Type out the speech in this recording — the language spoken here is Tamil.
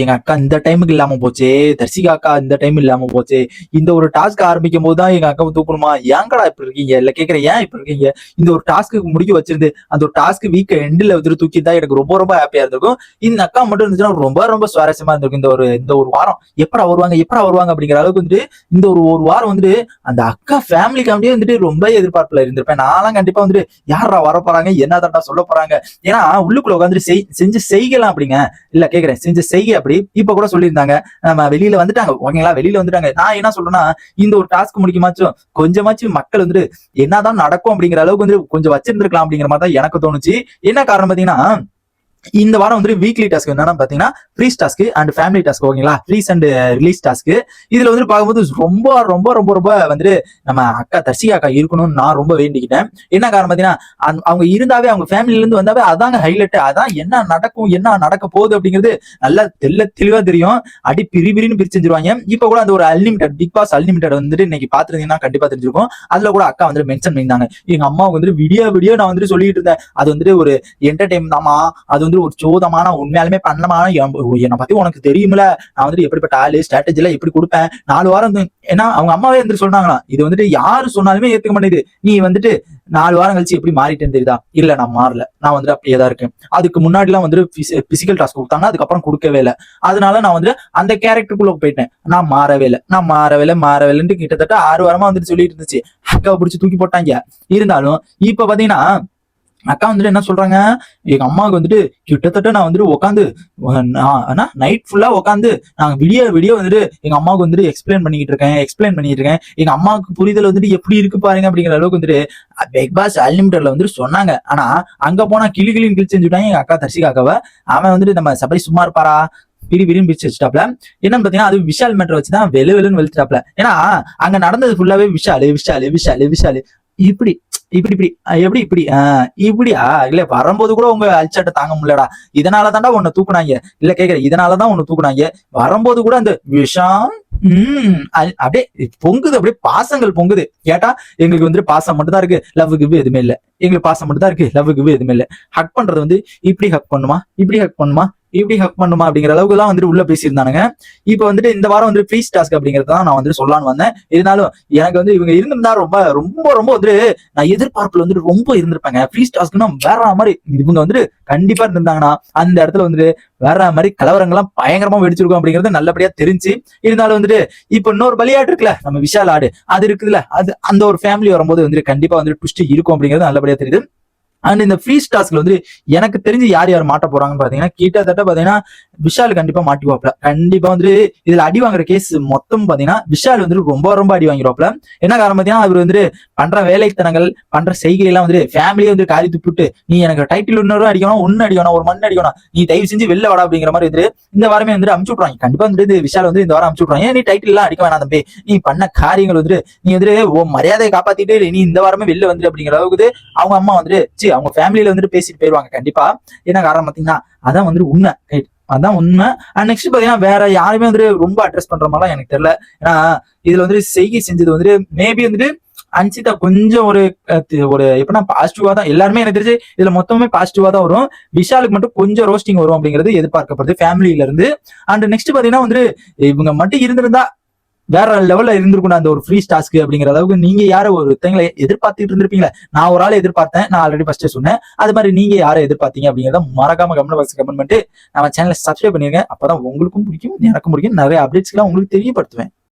எங்க அக்கா இந்த டைமுக்கு இல்லாம போச்சே தர்சிகா அக்கா இந்த டைம் இல்லாம போச்சே இந்த ஒரு டாஸ்க் ஆரம்பிக்கும் போது தான் எங்க அக்காவை தூக்கணுமா ஏங்கடா இப்படி இருக்கீங்க? இல்ல கேக்குறேன் ஏன் இப்படி இருக்கீங்க? இந்த ஒரு டாஸ்க்கு முடிக்க வச்சிருந்து அந்த ஒரு டாஸ்க் வீக் எண்டில் வந்துட்டு தூக்கி தான் எனக்கு ரொம்ப ரொம்ப ஹாப்பியா இருந்திருக்கும். இந்த அக்கா மட்டும் இருந்துச்சுன்னா ரொம்ப ரொம்ப சுவாரஸ்யமா இருந்திருக்கும் இந்த ஒரு இந்த ஒரு வாரம். எப்படா வருவாங்க எப்படா வருவாங்க அப்படிங்கிற அளவுக்கு வந்துட்டு இந்த ஒரு ஒரு வாரம் வந்துட்டு அந்த அக்கா ஃபேமிலிக்காண்டியே வந்துட்டு ரொம்ப எதிர்பார்ப்புல இருந்திருப்பேன். நான்லாம் கண்டிப்பா வந்துட்டு யாரா வர போறாங்க என்னதான்டா சொல்ல போறாங்க? ஏன்னா உள்ளுக்குள்ள உட்காந்துட்டு செய் செஞ்சு செய்யலாம் அப்படிங்க. இல்ல கேக்குறேன் செஞ்சு செய்ய அப்படி இப்ப கூட சொல்லியிருந்தாங்க. நம்ம வெளியில வந்துட்டாங்க. ஓகேங்களா வெளியில வந்துட்டாங்க. நான் என்ன சொல்றேன்னா இந்த ஒரு டாஸ்க் முடிக்குமாச்சும் கொஞ்சமாச்சும் மக்கள் வந்துட்டு என்னதான் நடக்கும் அப்படிங்கிற அளவுக்கு வந்து கொஞ்சம் வச்சிருந்திருக்கலாம் அப்படிங்கிற மாதிரி தான் எனக்கு தோணுச்சு. என்ன காரணம் பாத்தீங்கன்னா இந்த வாரம் வந்து வீக்லி டாஸ்க் என்னன்னா பாத்தீங்கன்னா freeze task and family task ஓகேங்களா ஃப்ரீஸ் அண்ட் ரிலீஸ் டாஸ்க் இதுல வந்து பார்க்கும்போது ரொம்ப ரொம்ப ரொம்ப ரொம்ப வந்துட்டு நம்ம அக்கா தர்ஷிகா அக்கா இருக்கணும்னு நான் ரொம்ப வேண்டிக்கிட்டேன். என்ன காரணம் பாத்தீங்கன்னா அவங்க இருந்தாவே அவங்க ஃபேமிலில இருந்து வந்தாவே அதாங்க ஹைலைட் அதான் என்ன நடக்கும் என்ன நடக்க போகுது அப்படிங்கிறது நல்லா தெல்ல தெளிவா தெரியும். அடி பிரி பிரின்னு பிரிச்சுருவாங்க இப்ப கூட அந்த ஒரு அன்லிமிடெட் பிக் பாஸ் அன்லிமிடெட் வந்துட்டு இன்னைக்கு பாத்துருந்தீங்கன்னா கண்டிப்பா தெரிஞ்சிருக்கும். அதுல கூட அக்கா வந்துட்டு மென்ஷன் பண்ணியிருந்தாங்க. எங்க அம்மாவுக்கு வந்துட்டு விடிய விடிய நான் வந்துட்டு சொல்லிட்டு இருந்தேன். அது வந்துட்டு ஒரு என்டர்டைன் தாமா அது வந்து ஒரு சோதமான உண்மையாலுமே பண்ணலமான என்னை பத்தி உனக்கு தெரியுமில. நான் வந்துட்டு எப்படிப்பட்ட ஆளு ஸ்ட்ராட்டஜி எல்லாம் எப்படி கொடுப்பேன்? நாலு வாரம் வந்து- ஏன்னா அவங்க அம்மாவே இருந்து சொன்னாங்களாம். இது வந்துட்டு யாரு சொன்னாலுமே ஏத்துக்க மாட்டேங்குது. நீ வந்துட்டு நாலு வாரம் கழிச்சு எப்படி மாறிட்டேன்னு தெரியுதா? இல்ல நான் மாறல. நான் வந்துட்டு அப்படியே தான் இருக்கேன். அதுக்கு முன்னாடி எல்லாம் வந்துட்டு பிசிக்கல் டாஸ்க் கொடுத்தாங்க அதுக்கப்புறம் கொடுக்கவே இல்லை. அதனால நான் வந்துட்டு அந்த கேரக்டருக்குள்ள போயிட்டேன். நான் மாறவே இல்லை. நான் மாறவே இல்லை மாறவே இல்லைன்ட்டு கிட்டத்தட்ட ஆறு வாரமா வந்துட்டு சொல்லிட்டு இருந்துச்சு. அக்காவை பிடிச்சி தூக்கி போட்டாங்க. இருந்தாலும் இப்ப பாத்தீங்கன்னா அக்கா வந்துட்டு என்ன சொல்றாங்க? எங்க அம்மாவுக்கு வந்துட்டு கிட்டத்தட்ட நான் வந்துட்டு உட்காந்து நைட் ஃபுல்லா உட்காந்து நான் விடிய விடிய வந்துட்டு எங்க அம்மாவுக்கு வந்துட்டு எக்ஸ்பிளைன் பண்ணிக்கிட்டு இருக்கேன் எக்ஸ்பிளைன் பண்ணிட்டு இருக்கேன். எங்க அம்மாவுக்கு புரிதல் வந்துட்டு எப்படி இருக்கு பாருங்க அப்படிங்கிற அளவுக்கு வந்துட்டு பிக் பாஸ் அன்லிமிட்டட்ல வந்துட்டு சொன்னாங்க. ஆனா அங்க போனா கிளி கிளின்னு கிழிச்சு செஞ்சுட்டாங்க எங்க அக்கா தர்ஷிகா அக்காவை. அவன் வந்துட்டு நம்ம சபரி சும்மா இருப்பாரா? பிரி பிரின்னு பிரிச்சு வச்சுட்டாப்ல. என்னன்னு பாத்தீங்கன்னா அது விஷால் மேட்டர் வச்சுதான் வெளு வெளுன்னு வெளுத்துட்டாப்ல. ஏன்னா அங்க நடந்தது ஃபுல்லாவே விஷாலு விஷாலு விஷாலு விஷாலு. இப்படி இப்படி இப்படி எப்படி இப்படி ஆஹ் இப்படியா இல்ல வரும்போது கூட உங்க அல்சட்டை தாங்க முடியலடா. இதனால தாண்டா உன்னை தூக்குனாங்க. இல்ல கேக்குற இதனாலதான் உன்னை தூக்குனாங்க. வரும்போது கூட அந்த விஷம் உம் அப்படியே பொங்குது அப்படியே பாசங்கள் பொங்குது. கேட்டா எங்களுக்கு வந்துட்டு பாசம் மட்டும் தான் இருக்கு. லவ் கிவ் எதுவுமே இல்ல. எங்களுக்கு பாசம் மட்டும் தான் இருக்கு. லவ் கிவ் எதுவுமே இல்ல. ஹக் பண்றது வந்து இப்படி ஹக் பண்ணுமா? இப்படி ஹக் பண்ணுமா? இப்படி ஹக் பண்ணுமா அப்படிங்கிற அளவுக்கு தான் வந்துட்டு உள்ள பேசியிருந்தானுங்க. இப்போ வந்துட்டு இந்த வாரம் வந்து ஃப்ரீ டாஸ்க் அப்படிங்கிறது தான் நான் வந்துட்டு சொல்லலாம்னு வந்தேன். இருந்தாலும் எனக்கு வந்து இவங்க இருந்திருந்தா ரொம்ப ரொம்ப ரொம்ப வந்துட்டு நான் எதிர்பார்ப்புல வந்துட்டு ரொம்ப இருந்திருப்பாங்க. ஃப்ரீ டாஸ்க்னா வேற மாதிரி இவங்க வந்துட்டு கண்டிப்பா இருந்திருந்தாங்கன்னா அந்த இடத்துல வந்துட்டு வேற மாதிரி கலவரங்கள்லாம் பயங்கரமா வெடிச்சிருக்கும் அப்படிங்கிறது நல்லபடியா தெரிஞ்சு இருந்தாலும் வந்துட்டு இப்போ இன்னொரு பலியாடு இருக்குல்ல நம்ம விஷால் ஆடு. அது இருக்குதுல்ல அது அந்த ஒரு ஃபேமிலி வரும்போது வந்துட்டு கண்டிப்பா வந்துட்டு ட்விஸ்ட் இருக்கும் அப்படிங்கிறது நல்லபடியா தெரியுது. அண்ட் இந்த ஃப்ரீ டாஸ்க்ல வந்து எனக்கு தெரிஞ்சு யார் யார் மாட்ட போறாங்கன்னு பாத்தீங்கன்னா கிட்டத்தட்ட பாத்தீங்கன்னா விஷால் கண்டிப்பா மாட்டிவாப்ல கண்டிப்பா வந்து இதுல அடி வாங்குற கேஸ் மொத்தம் பாத்தீங்கன்னா விஷால் வந்து ரொம்ப ரொம்ப அடி வாங்கிடுவாப்ல என்ன காரணம் பாத்தீங்கன்னா அவர் வந்து பண்ற வேலைத்தனங்கள் பண்ற செய்கை எல்லாம் வந்து ஃபேமிலியை வந்து காரி துப்பிட்டு நீ எனக்கு டைட்டில் இன்னொரு அடிக்கணும் ஒன்னு அடிக்கணும் ஒரு மண் அடிக்கணும் நீ தயவு செஞ்சு வெளில வாடா அப்படிங்கிற மாதிரி வந்து இந்த வாரமே வந்து அமுச்சு விட்றாங்க கண்டிப்பா வந்து இந்த விஷால் வந்து இந்த வாரம் அமுச்சு விட்றாங்க நீ டைட்டில் எல்லாம் அடிக்க வேணாம் தம்பி? நீ பண்ண காரியங்கள் வந்துட்டு நீ வந்து ஓ மரியாதையை காப்பாத்திட்டு நீ இந்த வாரமே வெளில வந்துரு அப்படிங்கிற அளவுக்கு அவங்க அம்மா வந்துட்டு அவங்க ஃபேமிலியில வந்துட்டு பேசிட்டு போயிருவாங்க. கண்டிப்பா. என்ன காரணம் பாத்தீங்கன்னா அதான் வந்துட்டு உண்மை. ரைட் அதான் உண்மை. அண்ட் நெக்ஸ்ட் பாத்தீங்கன்னா வேற யாருமே வந்துட்டு ரொம்ப அட்ரஸ் பண்ற மாதிரிலாம் எனக்கு தெரியல. ஏன்னா இதுல வந்துட்டு செய்கை செஞ்சது வந்துட்டு மேபி வந்துட்டு அன்சிதா கொஞ்சம் ஒரு ஒரு எப்படின்னா பாசிட்டிவா தான். எல்லாருமே எனக்கு தெரிஞ்சு இதுல மொத்தமே பாசிட்டிவா தான் வரும். விஷாலுக்கு மட்டும் கொஞ்சம் ரோஸ்டிங் வரும் அப்படிங்கிறது எதிர்பார்க்கப்படுது ஃபேமிலியில இருந்து. அண்ட் நெக்ஸ்ட் பாத்தீங்கன்னா வந்துட்டு இவங்க மட்டும் இருந்திருந்தா வேற லெவல்ல இருந்திருக்கணும் அந்த ஒரு ஃப்ரீ டாஸ்க் அப்படிங்கிற அளவுக்கு நீங்க யார ஒருத்தங்களை எதிர்பார்த்துட்டு இருந்திருப்பீங்களா. நான் ஒரு ஆளை எதிர்பார்த்தேன் நான் ஆல்ரெடி ஃபர்ஸ்ட் சொன்னேன். அது மாதிரி நீங்க யாரை எதிர்பார்த்தீங்க அப்படிங்கிறத மறக்காம கமெண்ட் பாக்ஸ் கமெண்ட் பண்ணிட்டு நம்ம சேனலை சப்ஸ்கிரைப் பண்ணிருங்க. அப்பதான் உங்களுக்கும் பிடிக்கும் எனக்கும் பிடிக்கும். நிறைய அப்டேட்ஸ்லாம் உங்களுக்கு தெரியப்படுத்துவேன்.